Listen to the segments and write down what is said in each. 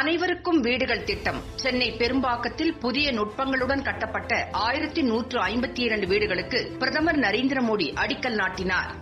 அனைவருக்கும் வீடுகள் திட்டம். சென்னை பெரும்பாக்கத்தில் புதிய நுட்பங்களுடன் கட்டப்பட்ட ஆயிரத்தி நூற்று ஐம்பத்தி இரண்டு வீடுகளுக்கு பிரதமர் நரேந்திர மோடி அடிக்கல் நாட்டினார்.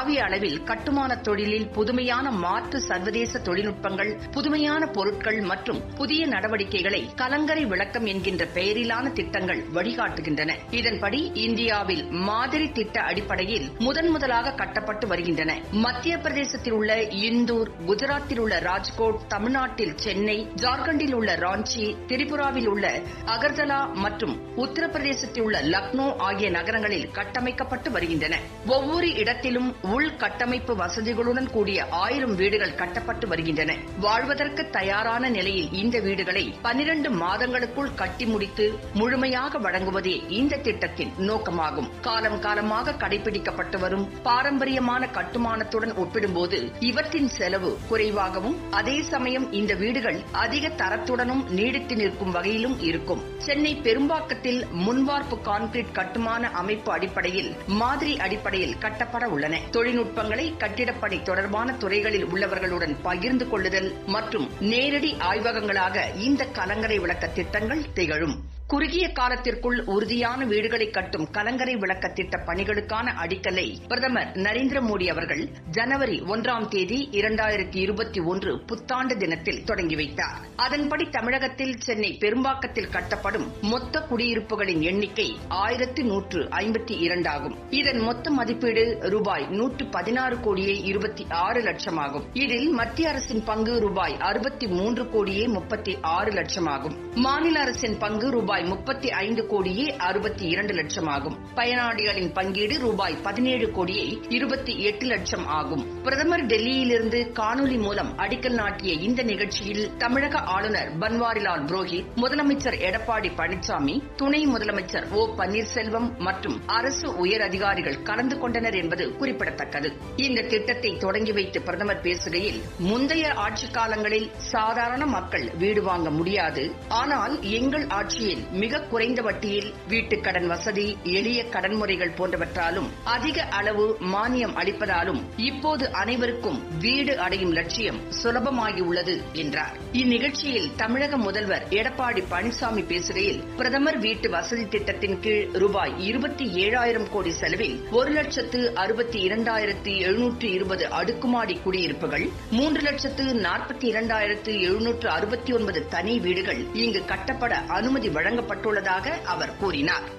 உலகளாவிய அளவில் கட்டுமான தொழிலில் புதுமையான மாற்று சர்வதேச தொழில்நுட்பங்கள் புதுமையான பொருட்கள் மற்றும் புதிய நடவடிக்கைகளை கலங்கரை விளக்கம் என்கின்ற பெயரிலான திட்டங்கள் வழிகாட்டுகின்றன. இதன்படி இந்தியாவில் மாதிரி திட்ட அடிப்படையில் முதன் முதலாக கட்டப்பட்டு வருகின்றன. மத்திய பிரதேசத்தில் உள்ள இந்தூர் குஜராத்தில் உள்ள ராஜ்கோட் தமிழ்நாட்டில் சென்னை ஜார்க்கண்டில் உள்ள ராஞ்சி திரிபுராவில் உள்ள அகர்தலா மற்றும் உத்தரப்பிரதேசத்தில் உள்ள லக்னோ ஆகிய நகரங்களில் கட்டமைக்கப்பட்டு வருகின்றன. ஒவ்வொரு இடத்திலும் உள்கட்டமைப்பு வசதிகளுடன் கூடிய ஆயிரம் வீடுகள் கட்டப்பட்டு வருகின்றன. வாழ்வதற்கு தயாரான நிலையில் இந்த வீடுகளை பனிரண்டு மாதங்களுக்குள் கட்டி முடித்து முழுமையாக வழங்குவதே இந்த திட்டத்தின் நோக்கமாகும். காலம் காலமாக கடைபிடிக்கப்பட்டு வரும் பாரம்பரியமான கட்டுமானத்துடன் ஒப்பிடும்போது இவற்றின் செலவு குறைவாகவும் அதே சமயம் இந்த வீடுகள் அதிக தரத்துடனும் நீடித்து நிற்கும் வகையிலும் இருக்கும். சென்னை பெரும்பாக்கத்தில் முன்வார்ப்பு கான்கிரீட் கட்டுமான அமைப்பு அடிப்படையில் மாதிரி அடிப்படையில் கட்டப்பட உள்ளன. தொழில்நுட்பங்களை கட்டிடப்பணி தொடர்பான துறைகளில் உள்ளவர்களுடன் பகிர்ந்து கொள்ளுதல் மற்றும் நேரடி ஆய்வகங்களாக இந்த கலங்கரை விளக்க திட்டங்கள் திகழும். குறுகிய காலத்திற்குள் உறுதியான வீடுகளை கட்டும் கலங்கரை விளக்க திட்ட பணிகளுக்கான அடிக்கலை பிரதமர் நரேந்திர மோடி அவர்கள் ஜனவரி ஒன்றாம் தேதி இரண்டாயிரத்தி இருபத்தி ஒன்று புத்தாண்டு தினத்தில் தொடங்கி வைத்தார். அதன்படி தமிழகத்தில் சென்னை பெரும்பாக்கத்தில் கட்டப்படும் மொத்த குடியிருப்புகளின் எண்ணிக்கை ஆயிரத்தி நூற்று ஐம்பத்தி இரண்டாகும். இதன் மொத்த மதிப்பீடு ரூபாய் நூற்று பதினாறு கோடியே இருபத்தி ஆறு லட்சமாகும். இதில் மத்திய அரசின் பங்கு ரூபாய் அறுபத்தி மூன்று கோடியே முப்பத்தி ஆறு லட்சமாகும். மாநில அரசின் பங்கு ரூபாய் ரூபாய் முப்பத்தி ஐந்து கோடியே அறுபத்தி இரண்டு லட்சம் ஆகும் பயனாளிகளின் பங்கீடு ரூபாய் பதினேழு கோடியே இருபத்தி எட்டு லட்சம் ஆகும். பிரதமர் டெல்லியிலிருந்து காணொலி மூலம் அடிக்கல் நாட்டிய இந்த நிகழ்ச்சியில் தமிழக ஆளுநர் பன்வாரிலால் புரோஹித் முதலமைச்சர் எடப்பாடி பழனிசாமி துணை முதலமைச்சர் ஓ பன்னீர்செல்வம் மற்றும் அரசு உயர் அதிகாரிகள் கலந்து கொண்டனர் என்பது குறிப்பிடத்தக்கது. இந்த திட்டத்தை தொடங்கி வைத்து பிரதமர் பேசுகையில் முந்தைய ஆட்சி காலங்களில் சாதாரண மக்கள் வீடு வாங்க முடியாது. ஆனால் எங்கள் ஆட்சியில் மிக குறைந்த வட்டியில் வீட்டுக் கடன் வசதி எளிய கடன் முறைகள் போன்றவற்றாலும் அதிக அளவு மானியம் அளிப்பதாலும் இப்போது அனைவருக்கும் வீடு அடையும் லட்சியம் சுலபமாகியுள்ளது என்றார். இந்நிகழ்ச்சியில் தமிழக முதல்வர் எடப்பாடி பழனிசாமி பேசுகையில் பிரதமர் வீட்டு வசதி திட்டத்தின் கீழ் ரூபாய் இருபத்தி ஏழாயிரம் கோடி செலவில் ஒரு லட்சத்து அறுபத்தி இரண்டாயிரத்து எழுநூற்று இருபது அடுக்குமாடி குடியிருப்புகள் மூன்று லட்சத்து நாற்பத்தி இரண்டாயிரத்து எழுநூற்று அறுபத்தி ஒன்பது தனி வீடுகள் இங்கு கட்டப்பட அனுமதி வழங்க வழங்கப்பட்டுள்ளதாக அவர் கூறினார்.